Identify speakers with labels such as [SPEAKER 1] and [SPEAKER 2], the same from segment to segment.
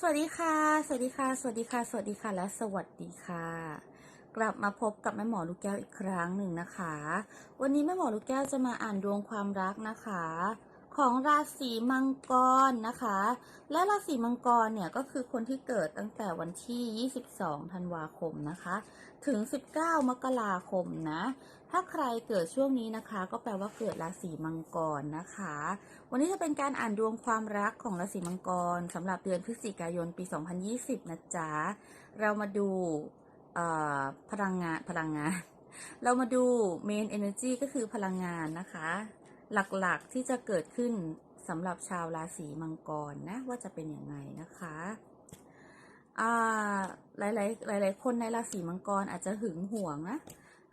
[SPEAKER 1] สวัสดีค่ะ สวัสดีค่ะ สวัสดีค่ะ สวัสดีค่ะ และสวัสดีค่ะ กลับมาพบกับแม่หมอลูกแก้วอีกครั้งหนึ่งนะคะ วันนี้แม่หมอลูกแก้วจะมาอ่านดวงความรักนะคะ ของราศีมังกรนะคะ และราศีมังกรเนี่ยก็คือคนที่เกิดตั้งแต่วันที่ 22 ธันวาคมนะคะ ถึง 19 มกราคมนะ ถ้าใครเกิดช่วงนี้นะคะ ก็แปลว่าเกิดราศีมังกรนะคะ วันนี้จะเป็นการอ่านดวงความรักของราศีมังกรสำหรับเดือนพฤศจิกายนปี 2020 นะจ๊ะ เรามาดูพลังงานพลังงาน เรามาดู main energy ก็คือพลังงานนะคะ หลักๆที่จะเกิดขึ้นสำหรับชาวราศีมังกรนะว่าจะเป็นอยังไงนะคะอ่าหลายๆหลาย ๆ คนในราศีมังกรอาจจะหึงหวงนะ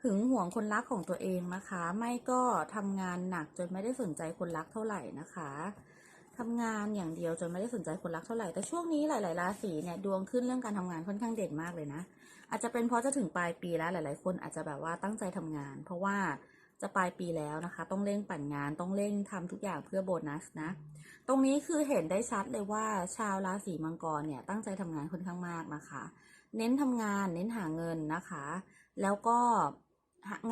[SPEAKER 1] หึงหวงคนรักของตัวเองนะคะ ไม่ก็ทำงานหนักจนไม่ได้สนใจคนรักเท่าไหร่นะคะทำงานอย่างเดียวจนไม่ได้สนใจคนรักเท่าไหร่แต่ช่วงนี้หลาย ๆ ราศีเนี่ยดวงขึ้นเรื่องการทำงานค่อนข้างเด่นมากเลยนะ อาจจะเป็นเพราะจะถึงปลายปีแล้วหลาย ๆ คนอาจจะแบบว่าตั้งใจทำงาน เพราะว่า จะปลายปีแล้วนะคะ ต้องเร่งปั่นงานต้องเร่งทำทุกอย่างเพื่อโบนัสนะ ตรงนี้คือเห็นได้ชัดเลยว่าชาวราศีมังกรเนี่ยตั้งใจทำงานค่อนข้างมากนะคะ เน้นทำงานเน้นหาเงินนะคะ แล้วก็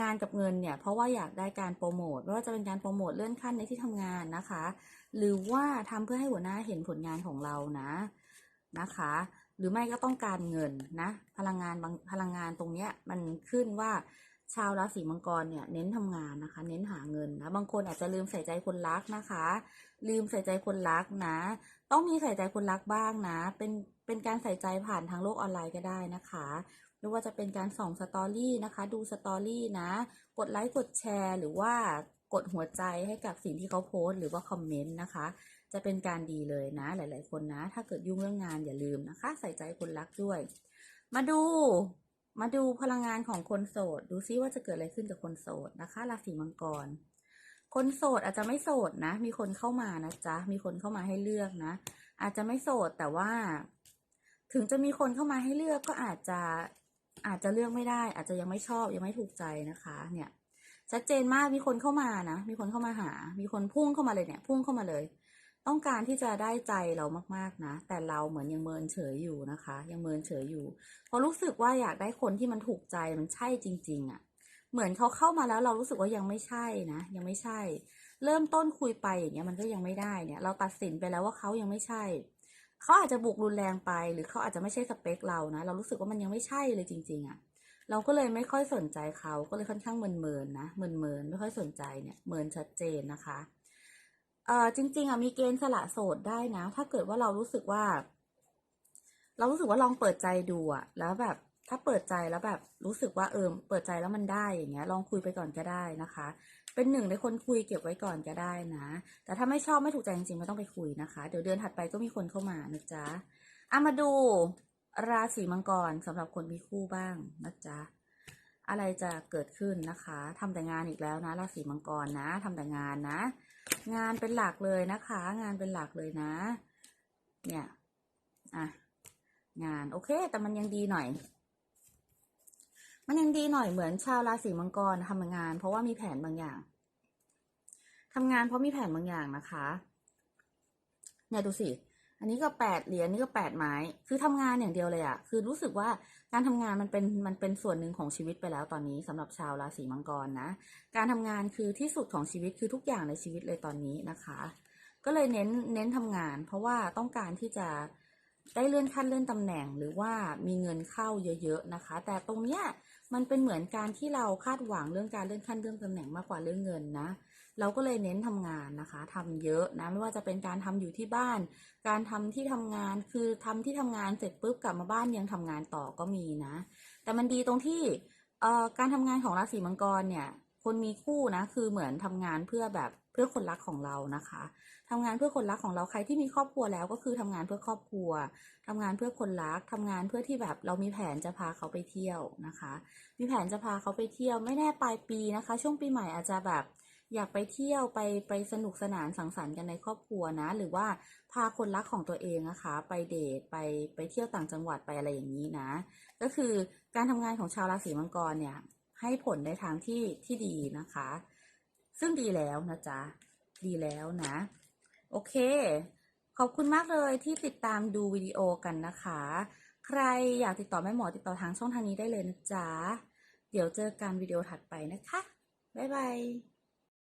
[SPEAKER 1] งานกับเงินเนี่ยเพราะว่าอยากได้การโปรโมทไม่ว่าจะเป็นการโปรโมทเลื่อนขั้นในที่ทำงานนะคะ หรือว่าทำเพื่อให้หัวหน้าเห็นผลงานของเรานะนะคะ หรือไม่ก็ต้องการเงินนะ พลังงานบางพลังงานตรงเนี้ยมันขึ้นว่า ชาวราศีมังกรเนี่ยเน้นทำงานนะคะ เน้นหาเงินนะบางคนอาจจะลืมใส่ใจคนรักนะคะ ลืมใส่ใจคนรักนะ ต้องมีใส่ใจคนรักบ้างนะ เป็นเป็นการใส่ใจผ่านทางโลกออนไลน์ก็ได้นะคะไม่ว่าจะเป็นการส่องสตอรี่นะคะ ดูสตอรี่นะ กดไลค์กดแชร์ หรือว่ากดหัวใจให้กับสิ่งที่เขาโพสต์หรือว่าคอมเมนต์นะคะ จะเป็นการดีเลยนะ หลาย ๆ คนนะ ถ้าเกิดยุ่งเรื่องงานอย่าลืมนะคะ ใส่ใจคนรักด้วย มาดู มาดูพลังงานของคนโสด ดูซิว่าจะเกิดอะไรขึ้นกับคนโสดนะคะ ราศีมังกร คนโสดอาจจะไม่โสดนะ มีคนเข้ามานะจ๊ะ มีคนเข้ามาให้เลือกนะ อาจจะไม่โสดแต่ว่า ถึงจะมีคนเข้ามาให้เลือกก็อาจจะอาจจะเลือกไม่ได้ อาจจะยังไม่ชอบยังไม่ถูกใจนะคะ เนี่ยชัดเจนมากมีคนเข้ามานะ มีคนเข้ามาหา มีคนพุ่งเข้ามาเลยเนี่ย พุ่งเข้ามาเลย ต้องการที่จะได้ใจเรามากๆนะ แต่เราเหมือนยังเมินเฉยอยู่นะคะ ยังเมินเฉยอยู่เพราะรู้สึกว่าอยากได้คนที่มันถูกใจมันใช่จริง ๆอะ่ะ เหมือนเขาเข้ามาแล้วเรารู้สึกว่ายังไม่ใช่นะ ยังไม่ใช่ เริ่มต้นคุยไปอย่างเงี้ยมันก็ยังไม่ได้เนี่ย เราตัดสินไปแล้วว่าเขายังไม่ใช่เขาอาจจะบุกรุนแรงไป หรือเขาอาจจะไม่ใช่สเปคเรานะ เรารู้สึกว่ามันยังไม่ใช่เลยจริง ๆอะ่ะเราก็เลยไม่ค่อยสนใจเขาก็เลยค่อนข้างเมินเมินๆนะเมินๆไม่ค่อยสนใจเนี่ยเมินชัดเจนนะคะ จริง ๆอะมีเกณฑ์สละโสดได้นะ ถ้าเกิดว่าเรารู้สึกว่า เรารู้สึกว่าลองเปิดใจดูอะแล้วแบบถ้าเปิดใจแล้วแบบรู้สึกว่าเออเปิดใจแล้วมันได้อย่างเงี้ย ลองคุยไปก่อนก็ได้นะคะ เป็นหนึ่งในคนคุยเก็บไว้ก่อนก็ได้นะ แต่ถ้าไม่ชอบไม่ถูกใจจริงๆไม่ต้องไปคุยนะคะ เดี๋ยวเดือนถัดไปก็มีคนเข้ามานะจ๊ะอะมาดูราศีมังกรสำหรับคนมีคู่บ้างนะจ๊ะอะไรจะเกิดขึ้นนะคะทำแต่งานอีกแล้วนะ ราศีมังกรนะทำแต่งานนะ งานเป็นหลักเลยนะคะ งานเป็นหลักเลยนะ เนี่ยอะงานโอเค แต่มันยังดีหน่อย มันยังดีหน่อยเหมือนชาวราศีมังกรทำงาน เพราะว่ามีแผนบางอย่างทำงานเพราะมีแผนบางอย่างนะคะ เนี่ยดูสิ อันนี้ก็แปดเหรียญนี่ก็แปดไม้ คือทำงานอย่างเดียวเลยอะคือรู้สึกว่าการทำงานมันเป็นมันเป็นส่วนหนึ่งของชีวิตไปแล้วตอนนี้สำหรับชาวราศีมังกรนะ การทำงานคือที่สุดของชีวิตคือทุกอย่างในชีวิตเลยตอนนี้นะคะ ก็เลยเน้นเน้นทำงาน เพราะว่าต้องการที่จะได้เลื่อนขั้นเลื่อนตำแหน่งหรือว่ามีเงินเข้าเยอะๆนะคะ แต่ตรงเนี้ยมันเป็นเหมือนการที่เราคาดหวังเรื่องการเลื่อนขั้นเลื่อนตำแหน่งมากกว่าเรื่องเงินนะ เราก็เลยเน้นทำงานนะคะทำเยอะนะไม่ว่าจะเป็นการทำอยู่ที่บ้าน การทำที่ทำงานคือทำที่ทำงานเสร็จปุ๊บกลับมาบ้านยังทำงานต่อก็มีนะ แต่มันดีตรงที่เอ่อการทำงานของราศีมังกรเนี่ย คนมีคู่นะคือเหมือนทำงานเพื่อแบบเพื่อคนรักของเรานะคะทำงานเพื่อคนรักของเราใครที่มีครอบครัวแล้วก็คือทำงานเพื่อครอบครัวทำงานเพื่อคนรักทำงานเพื่อที่แบบเรามีแผนจะพาเขาไปเที่ยวนะคะ มีแผนจะพาเขาไปเที่ยวไม่แน่ปลายปีนะคะ ช่วงปีใหม่อาจจะแบบ อยากไปเที่ยวไปไปสนุกสนานสังสรรค์กันในครอบครัวนะ หรือว่าพาคนรักของตัวเองนะคะ ไปเดทไปไปเที่ยวต่างจังหวัดไปอะไรอย่างนี้นะ ก็คือการทำงานของชาวราศีมังกรเนี่ย ให้ผลในทางที่ที่ดีนะคะ ซึ่งดีแล้วนะจ๊ะดีแล้วนะ โอเค ขอบคุณมากเลยที่ติดตามดูวิดีโอกันนะคะ ใครอยากติดต่อแม่หมอติดต่อทางช่องทางนี้ได้เลยนะจ๊ะเดี๋ยวเจอกันวิดีโอถัดไปนะคะบ๊ายบาย